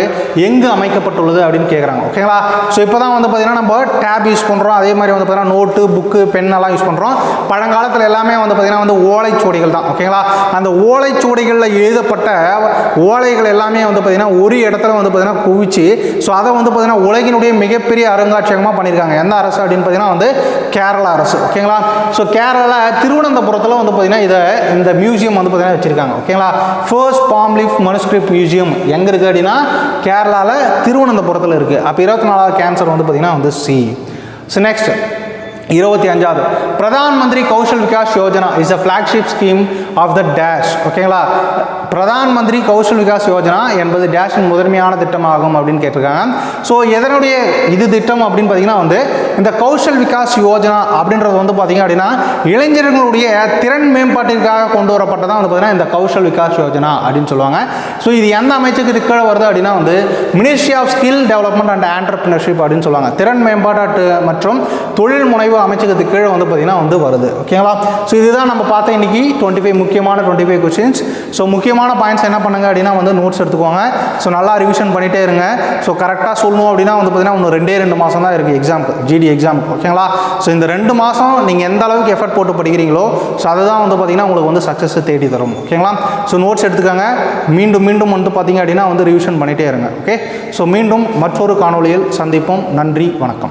எங்கு அமைக்கப்பட்டுள்ளது அப்படின்னு கேட்குறாங்க ஓகேங்களா ஸோ இப்போ தான் வந்து பார்த்தீங்கன்னா நம்ம டேப் யூஸ் பண்ணுறோம் அதே மாதிரி வந்து பார்த்தீங்கன்னா நோட்டு புக்கு பென் எல்லாம் யூஸ் பண்ணுறோம் பழங்காலத்தில் எல்லாமே வந்து பார்த்தீங்கன்னா வந்து ஓலைச்சுவடிகள் தான். ஓகேங்களா அந்த ஓலைச்சுவடிகளில் எழுதப்பட்ட ஓலைகள் எல்லாமே வந்து பார்த்தீங்கன்னா ஒரு இடத்துல வந்து பார்த்தீங்கன்னா குவிச்சு ஸோ அதை வந்து பார்த்தீங்கன்னா உலகினுடைய மிகப்பெரிய அருங்காட்சியகமாக பண்ணியிருக்காங்க. எந்த அரசு அப்படின்னு பார்த்தீங்கன்னா வந்து கேரளா அரசு. ஓகேங்களா ஸோ கேரளா திருவனந்தபுரத்தில் வந்து பார்த்தீங்கன்னா இதை இந்த மியூசியம் வந்து பார்த்தீங்கன்னா வச்சுருக்காங்க. ஓகேங்களா ஃபர்ஸ்ட் பாம்லிஃப் மனுஸ்கிரிப்ட் மியூசியம் எங்கே இருக்குது அப்படின்னா கேரளாவில் திருவனந்தபுரத்தில் இருக்குது அப்போ இருபத்தி நாலாவது கேன்சர் வந்து பார்த்தீங்கன்னா வந்து சி ஸோ நெக்ஸ்ட் இருபத்தி அஞ்சாவது. Pradhan Mantri Kaushal Vikas Yojana is a flagship scheme of the dash ஓகேங்களா பிரதான் மந்திரி கௌஷல் விகாஸ் யோஜனா என்பது டேஷின் முதன்மையான திட்டமாகும் அப்படின்னு கேட்டிருக்காங்க. ஸோ எதனுடைய இது திட்டம் அப்படின்னு பார்த்தீங்கன்னா வந்து இந்த கௌஷல் விகாஸ் யோஜனா அப்படின்றது வந்து பார்த்தீங்க அப்படின்னா இளைஞர்களுடைய திறன் மேம்பாட்டிற்காக கொண்டு வரப்பட்டதான் வந்து பார்த்தீங்கன்னா இந்த கௌஷல் விகாஸ் யோஜனா அப்படின்னு சொல்லுவாங்க. ஸோ இது எந்த அமைச்சருக்கு கீழே வருது அப்படின்னா வந்து ministry of skill development and entrepreneurship அப்படின்னு சொல்லுவாங்க. திறன் மேம்பாட்டு மற்றும் தொழில் முனைவு அமைச்சகத்துக்கு கீழே வந்து பார்த்தீங்கன்னா வந்து வருது. ஓகேங்களா? ஸோ இதுதான் நம்ம பார்த்த இன்னைக்கு டுவெண்ட்டி ஃபைவ் முக்கியமான டுவெண்ட்டி ஃபைவ் கொஸ்டின்ஸ் ஸோ முக்கியமான பாயிண்ட்ஸ் என்ன பண்ணுங்க அப்படின்னா வந்து நோட்ஸ் எடுத்துக்கோங்க. ஸோ நல்லா ரிவிஷன் பண்ணிட்டே இருங்க. ஸோ கரெக்டாக சொல்லணும் அப்படின்னா வந்து பார்த்தீங்கன்னா இன்னும் ரெண்டே ரெண்டு மாதம் தான் இருக்குது எக்ஸாமுக்கு ஜிடி எக்ஸாமுக்கு ஓகேங்களா? ஸோ இந்த ரெண்டு மாதம் நீங்கள் எந்த அளவுக்கு எஃபர்ட் போட்டு படிக்கிறீங்களோ ஸோ அதுதான் வந்து பார்த்தீங்கன்னா உங்களுக்கு வந்து சக்ஸஸ் தேடி தரும். ஓகேங்களா? ஸோ நோட்ஸ் எடுத்துக்கோங்க. மீண்டும் மீண்டும் வந்து பார்த்தீங்க அப்படின்னா வந்து ரிவிஷன் பண்ணிகிட்டே இருங்க. ஓகே ஸோ மீண்டும் மற்றொரு காணொளியில் சந்திப்போம். நன்றி வணக்கம்.